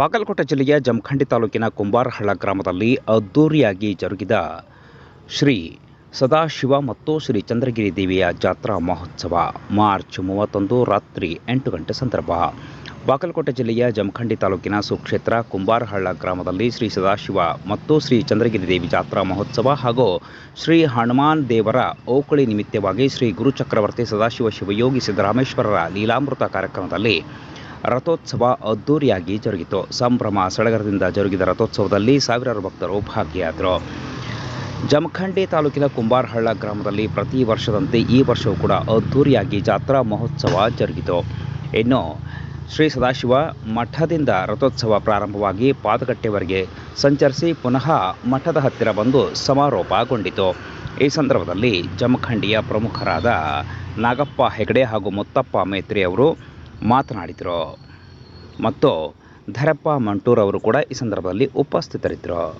ಬಾಗಲಕೋಟೆ ಜಿಲ್ಲೆಯ ಜಮಖಂಡಿ ತಾಲೂಕಿನ ಕುಂಬಾರಹಳ್ಳ ಗ್ರಾಮದಲ್ಲಿ ಅದ್ದೂರಿಯಾಗಿ ಜರುಗಿದ ಶ್ರೀ ಸದಾಶಿವ ಮತ್ತು ಶ್ರೀ ಚಂದ್ರಗಿರಿ ದೇವಿಯ ಜಾತ್ರಾ ಮಹೋತ್ಸವ. ಮಾರ್ಚ್ ಮೂವತ್ತೊಂದು ರಾತ್ರಿ ಎಂಟು ಗಂಟೆ ಸಂದರ್ಭ. ಬಾಗಲಕೋಟೆ ಜಿಲ್ಲೆಯ ಜಮಖಂಡಿ ತಾಲೂಕಿನ ಸುಕ್ಷೇತ್ರ ಕುಂಬಾರಹಳ್ಳ ಗ್ರಾಮದಲ್ಲಿ ಶ್ರೀ ಸದಾಶಿವ ಮತ್ತು ಶ್ರೀ ಚಂದ್ರಗಿರಿ ದೇವಿ ಜಾತ್ರಾ ಮಹೋತ್ಸವ ಹಾಗೂ ಶ್ರೀ ಹನುಮಾನ್ ದೇವರ ಓಕಳಿ ನಿಮಿತ್ತವಾಗಿ ಶ್ರೀ ಗುರುಚಕ್ರವರ್ತಿ ಸದಾಶಿವ ಶಿವಯೋಗಿ ಸಿದ್ದರಾಮೇಶ್ವರರ ಲೀಲಾಮೃತ ಕಾರ್ಯಕ್ರಮದಲ್ಲಿ ರಥೋತ್ಸವ ಅದ್ದೂರಿಯಾಗಿ ಜರುಗಿತು. ಸಂಭ್ರಮ ಸಡಗರದಿಂದ ಜರುಗಿದ ರಥೋತ್ಸವದಲ್ಲಿ ಸಾವಿರಾರು ಭಕ್ತರು ಭಾಗಿಯಾದರು. ಜಮಖಂಡಿ ತಾಲೂಕಿನ ಕುಂಬಾರಹಳ್ಳ ಗ್ರಾಮದಲ್ಲಿ ಪ್ರತಿ ವರ್ಷದಂತೆ ಈ ವರ್ಷವೂ ಕೂಡ ಅದ್ದೂರಿಯಾಗಿ ಜಾತ್ರಾ ಮಹೋತ್ಸವ ಜರುಗಿತು. ಇನ್ನು ಶ್ರೀ ಸದಾಶಿವ ಮಠದಿಂದ ರಥೋತ್ಸವ ಪ್ರಾರಂಭವಾಗಿ ಪಾದಗಟ್ಟೆವರೆಗೆ ಸಂಚರಿಸಿ ಪುನಃ ಮಠದ ಹತ್ತಿರ ಬಂದು ಸಮಾರೋಪಗೊಂಡಿತು. ಈ ಸಂದರ್ಭದಲ್ಲಿ ಜಮಖಂಡಿಯ ಪ್ರಮುಖರಾದ ನಾಗಪ್ಪ ಹೆಗಡೆ ಹಾಗೂ ಮುತ್ತಪ್ಪ ಮೇತ್ರಿ ಅವರು ಮಾತನಾಡಿದರು. ಮತ್ತು ಧರಪ್ಪ ಮಂಟೂರ್ ಅವರು ಕೂಡ ಈ ಸಂದರ್ಭದಲ್ಲಿ ಉಪಸ್ಥಿತರಿದ್ದರು.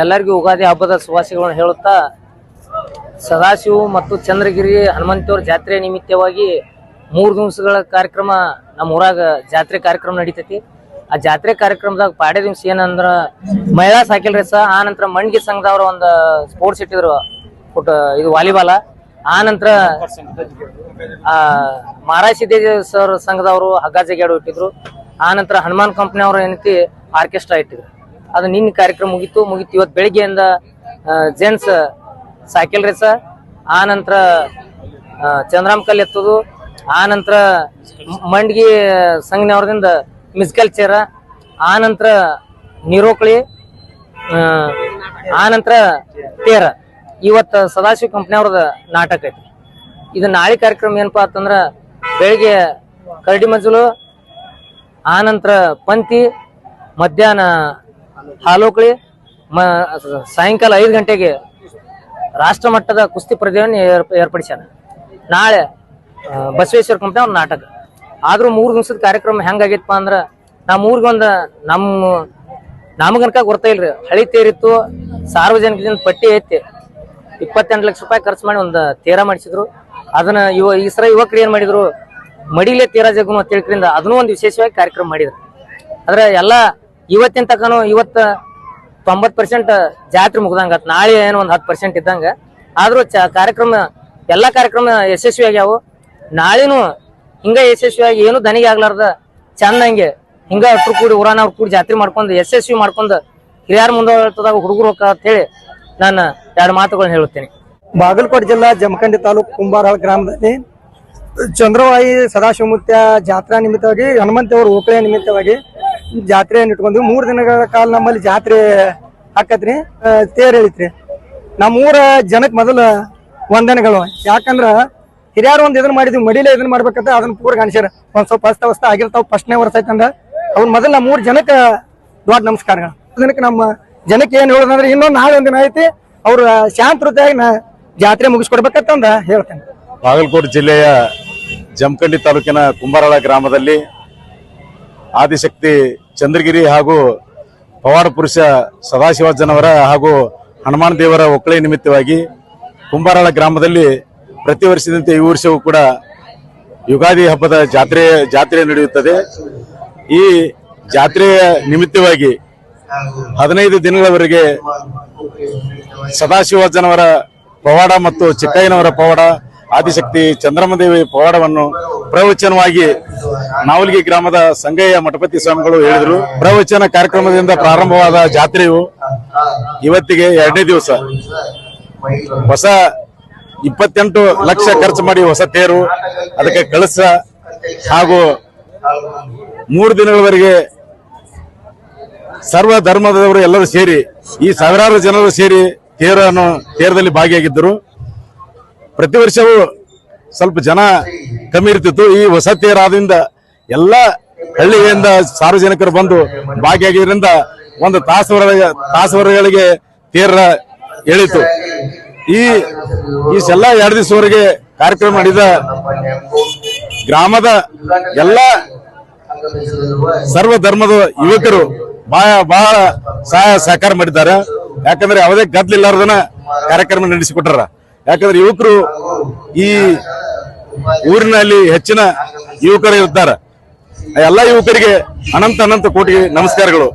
ಎಲ್ಲರಿಗೂ ಯುಗಾದಿ ಹಬ್ಬದ ಶುಭಾಶಯಗಳನ್ನು ಹೇಳುತ್ತಾ, ಸದಾಶಿವ ಮತ್ತು ಚಂದ್ರಗಿರಿ ಹನುಮಂತೇವ್ರ ಜಾತ್ರೆ ನಿಮಿತ್ತವಾಗಿ ಮೂರು ದಿವಸಗಳ ಕಾರ್ಯಕ್ರಮ ನಮ್ಮ ಊರಾಗ ಜಾತ್ರೆ ಕಾರ್ಯಕ್ರಮ ನಡೀತೈತಿ. ಆ ಜಾತ್ರೆ ಕಾರ್ಯಕ್ರಮದಾಗ ಪಾಡ್ಯ ದಿವ್ಸ ಏನಂದ್ರ ಮಹಿಳಾ ಸೈಕಲ್ ರೇಸ ಆ ನಂತರ ಮಂಡ್ಗಿ ಸಂಘದವ್ರ ಒಂದು ಸ್ಪೋರ್ಟ್ಸ್ ಇಟ್ಟಿದ್ರು, ಫುಟ್, ಇದು ವಾಲಿಬಾಲ, ಆ ನಂತರ ಮಹಾರಾಜ್ ಸರ್ ಸಂಘದವರು ಹಗ್ಗ ಜಗ್ಯಾಡು ಇಟ್ಟಿದ್ರು, ಆ ನಂತರ ಹನುಮಾನ್ ಕಂಪ್ನಿ ಅವ್ರ ಆರ್ಕೆಸ್ಟ್ರಾ ಇಟ್ಟಿದ್ರು. ಅದು ನಿನ್ನ ಕಾರ್ಯಕ್ರಮ ಮುಗಿತು ಮುಗಿತು. ಇವತ್ತು ಬೆಳಿಗ್ಗೆಯಿಂದ ಜೆಂಟ್ಸ್ ಸೈಕಲ್ ರೇಸ ಆ ನಂತರ ಚಂದ್ರಾಮ್ ಕಲ್ ಎತ್ತೋದು. ಆ ನಂತರ ಮಂಡ್ಗಿ ಸಂಘನವ್ರದಿಂದ ಮಿಸ್ಕಲ್ ಚೇರ. ಆ ನಂತರ ನೀರೋಕಳಿ ಆ, ನಂತರ ತೇರ. ಇವತ್ತು ಸದಾಶಿವ ಕಂಪ್ನಿಯವ್ರದ ನಾಟಕ ಐತಿ. ಇದು ನಾಳೆ ಕಾರ್ಯಕ್ರಮ ಏನಪ್ಪಾ ಅಂತಂದ್ರ ಬೆಳಿಗ್ಗೆ ಕರಡಿ ಮಜ್ಜಲು ಆ ನಂತರ ಪಂತಿ ಮಧ್ಯಾಹ್ನ ಹಾಲೋಕಳಿ ಮ, ಸಾಯಂಕಾಲ ಐದು ಗಂಟೆಗೆ ರಾಷ್ಟ್ರ ಮಟ್ಟದ ಕುಸ್ತಿ ಪ್ರತಿಭೆಯನ್ನು ಏರ್- ಏರ್ಪಡಿಸ್ಯಾನ. ನಾಳೆ ಬಸವೇಶ್ವರ ಕಂಪ್ನಿ ಅವ್ರ ನಾಟಕ. ಆದರೂ ಮೂರು ದಿವಸದ ಕಾರ್ಯಕ್ರಮ ಹೆಂಗಾಗಿತ್ತಪ್ಪ ಅಂದ್ರೆ ನಮ್ಮ ಊರಿಗೊಂದು ನಮ್ಮ ನಾಮಗನಕ ಗೊತ್ತಾ ಇಲ್ರಿ. ಹಳಿ ತೇರಿತ್ತು ಸಾರ್ವಜನಿಕರಿಂದ ಪಟ್ಟಿ ಐತಿ. ಇಪ್ಪತ್ತೆಂಟು ಲಕ್ಷ ರೂಪಾಯಿ ಖರ್ಚು ಮಾಡಿ ಒಂದು ತೇರ ಮಾಡಿಸಿದ್ರು. ಅದನ್ನು ಯುವ, ಈ ಸರ ಯುವಕರು ಏನು ಮಾಡಿದರು? ಮಡಿಲೆ ತೇರ ಜಗನು ಅಂತ ಅದನ್ನೂ ಒಂದು ವಿಶೇಷವಾಗಿ ಕಾರ್ಯಕ್ರಮ ಮಾಡಿದ್ರು. ಆದ್ರೆ ಎಲ್ಲ ಇವತ್ತಿನ ತಕನು ಇವತ್ತ ತೊಂಬತ್ ಪರ್ಸೆಂಟ್ ಜಾತ್ರೆ ಮುಗ್ದಂಗ. ನಾಳೆ ಏನು ಒಂದ್ ಹತ್ತು ಪರ್ಸೆಂಟ್ ಇದ್ದಂಗ. ಆದ್ರೂ ಕಾರ್ಯಕ್ರಮ, ಎಲ್ಲಾ ಕಾರ್ಯಕ್ರಮ ಯಶಸ್ವಿ ಆಗ್ಯಾವು ನಾಳೆನು ಹಿಂಗ ಯಶಸ್ವಿಯಾಗಿ ಏನು ದನಿಗೆ ಆಗ್ಲಾರ್ದ ಚಂದಂಗೆ ಹಿಂಗ. ಅಟ್ರು ಕೂಡಿ ಊರಾನವ್ರು ಕೂಡಿ ಜಾತ್ರೆ ಮಾಡ್ಕೊಂಡು, ಯಶಸ್ವಿ ಮಾಡ್ಕೊಂಡು ಹಿರಿಯರ ಮುಂದಾಗ ಹುಡುಗರು ಅಂತ ಹೇಳಿ ನಾನು ಎರಡು ಮಾತುಗಳನ್ನ ಹೇಳುತ್ತೇನೆ. ಬಾಗಲಕೋಟೆ ಜಿಲ್ಲಾ ಜಮಖಂಡಿ ತಾಲೂಕು ಕುಂಬಾರಳ ಗ್ರಾಮದಲ್ಲಿ ಚಂದ್ರವಾಯಿ ಸದಾಶಿವಮೂರ್ತಿಯ ಜಾತ್ರಾ ನಿಮಿತ್ತವಾಗಿ ಹನುಮಂತೇವರ ಓಕಳೆ ನಿಮಿತ್ತವಾಗಿ ಜಾತ್ರೆಯನ್ನು ಇಟ್ಕೊಂಡು ಮೂರು ದಿನಗಳ ಕಾಲ ನಮ್ಮಲ್ಲಿ ಜಾತ್ರೆ ಹಾಕತ್ರಿ. ತೇರ್ ಎಳಿತ್ರಿ. ನಮ್ಮೂರ ಜನಕ್ಕೆ ಮೊದಲ ವಂದನೆಗಳು. ಯಾಕಂದ್ರ ಹಿರಿಯರು ಒಂದ್ ಇದನ್ನ ಮಾಡಿದ್ವಿ, ಮಡಿಲೇ ಇದನ್ನ ಮಾಡ್ಬೇಕಂತ ಅದನ್ನ ಪೂರ್ ಕಾಣಿಸ್ಯಾರ ಒಂದ್ ಸ್ವಲ್ಪ ಅಸ್ತವ್ಯಸ್ತ ಆಗಿರ್ತಾವ, ಫಸ್ಟ್ನೇ ವರ್ಷ ಐತಂದ ಅವ್ರ ಮೊದಲ ನಮ್ಮ ಮೂರು ಜನಕ್ಕೆ ದೊಡ್ಡ ನಮಸ್ಕಾರಗಳು. ದಿನಕ್ಕೆ ನಮ್ಮ ಜನಕ್ಕೆ ಏನ್ ಹೇಳೋದಂದ್ರೆ, ಇನ್ನೊಂದು ನಾಳೆ ಒಂದಿನ ಐತಿ, ಅವ್ರ ಶಾಂತ ವೃತ್ತಿಯಾಗಿ ನಾ ಜಾತ್ರೆ ಮುಗಿಸ್ಕೊಡ್ಬೇಕಂತಂದ ಹೇಳ್ತೇನೆ. ಬಾಗಲಕೋಟೆ ಜಿಲ್ಲೆಯ ಜಮಖಂಡಿ ತಾಲೂಕಿನ ಕುಂಬಾರಳ ಗ್ರಾಮದಲ್ಲಿ ಆದಿಶಕ್ತಿ ಚಂದ್ರಗಿರಿ ಹಾಗೂ ಪವಾಡ ಪುರುಷ ಸದಾಶಿವಾಜನವರ ಹಾಗೂ ಹನುಮಾನ್ ದೇವರ ಒಕ್ಕಳೆ ನಿಮಿತ್ತವಾಗಿ ಕುಂಬಾರಳ ಗ್ರಾಮದಲ್ಲಿ ಪ್ರತಿ ವರ್ಷದಂತೆ ಈ ವರ್ಷವೂ ಕೂಡ ಯುಗಾದಿ ಹಬ್ಬದ ಜಾತ್ರೆ ಜಾತ್ರೆ ನಡೆಯುತ್ತದೆ. ಈ ಜಾತ್ರೆಯ ನಿಮಿತ್ತವಾಗಿ ಹದಿನೈದು ದಿನಗಳವರೆಗೆ ಸದಾಶಿವಾಜನವರ ಪವಾಡ ಮತ್ತು ಚಿಕ್ಕಯ್ಯನವರ ಪವಾಡ, ಆದಿಶಕ್ತಿ ಚಂದ್ರಮದೇವಿ ಪವಾಡವನ್ನು ಪ್ರವಚನವಾಗಿ ನಾವಲ್ಗಿ ಗ್ರಾಮದ ಸಂಗಯ್ಯ ಮಠಪತಿ ಸ್ವಾಮಿಗಳು ಹೇಳಿದ್ರು, ಪ್ರವಚನ ಕಾರ್ಯಕ್ರಮದಿಂದ ಪ್ರಾರಂಭವಾದ ಜಾತ್ರೆಯು ಇವತ್ತಿಗೆ ಎರಡನೇ ದಿವಸ. ಹೊಸ ಇಪ್ಪತ್ತೆಂಟು ಲಕ್ಷ ಖರ್ಚು ಮಾಡಿ ಹೊಸ ತೇರು, ಅದಕ್ಕೆ ಕಳಸ ಹಾಗೂ ಮೂರು ದಿನಗಳವರೆಗೆ ಸರ್ವ ಧರ್ಮದವರು ಎಲ್ಲರೂ ಸೇರಿ, ಈ ಸಾವಿರಾರು ಜನರು ಸೇರಿ ತೇರನ್ನು ತೇರದಲ್ಲಿ ಭಾಗಿಯಾಗಿದ್ದರು. ಪ್ರತಿ ವರ್ಷವೂ ಸ್ವಲ್ಪ ಜನ ಕಮ್ಮಿ ಇರ್ತಿತ್ತು. ಈ ಹೊಸ ತೇರಾದ್ರಿಂದ ಎಲ್ಲ ಹಳ್ಳಿಯಿಂದ ಸಾರ್ವಜನಿಕರು ಬಂದು ಭಾಗಿಯಾಗಿದ್ದರಿಂದ ಒಂದು ತಾಸುವರೆಗೆ ತಾಸುವರೆಗಳಿಗೆ ತೇರ ಎಳಿತು. ಈ ಎಲ್ಲ ಎರಡು ದಿವಸವರೆಗೆ ಕಾರ್ಯಕ್ರಮ ಮಾಡಿದ ಗ್ರಾಮದ ಎಲ್ಲ ಸರ್ವ ಧರ್ಮದ ಯುವಕರು ಬಹಳ ಬಹಳ ಸಹಾಯ ಸಹಕಾರ ಮಾಡಿದ್ದಾರೆ. ಯಾಕಂದ್ರೆ ಯಾವುದೇ ಗದ್ದಲಿಲ್ಲಾರ್ದನ ಕಾರ್ಯಕ್ರಮ ನಡೆಸಿಕೊಟ್ಟಾರ. ಯಾಕಂದ್ರೆ ಯುವಕರು ಈ ಊರಿನಲ್ಲಿ ಹೆಚ್ಚಿನ ಯುವಕರು ಇರ್ತಾರೆ. ಎಲ್ಲ ಯುವಕರಿಗೆ ಅನಂತ ಅನಂತ ಕೋಟಿ ನಮಸ್ಕಾರಗಳು.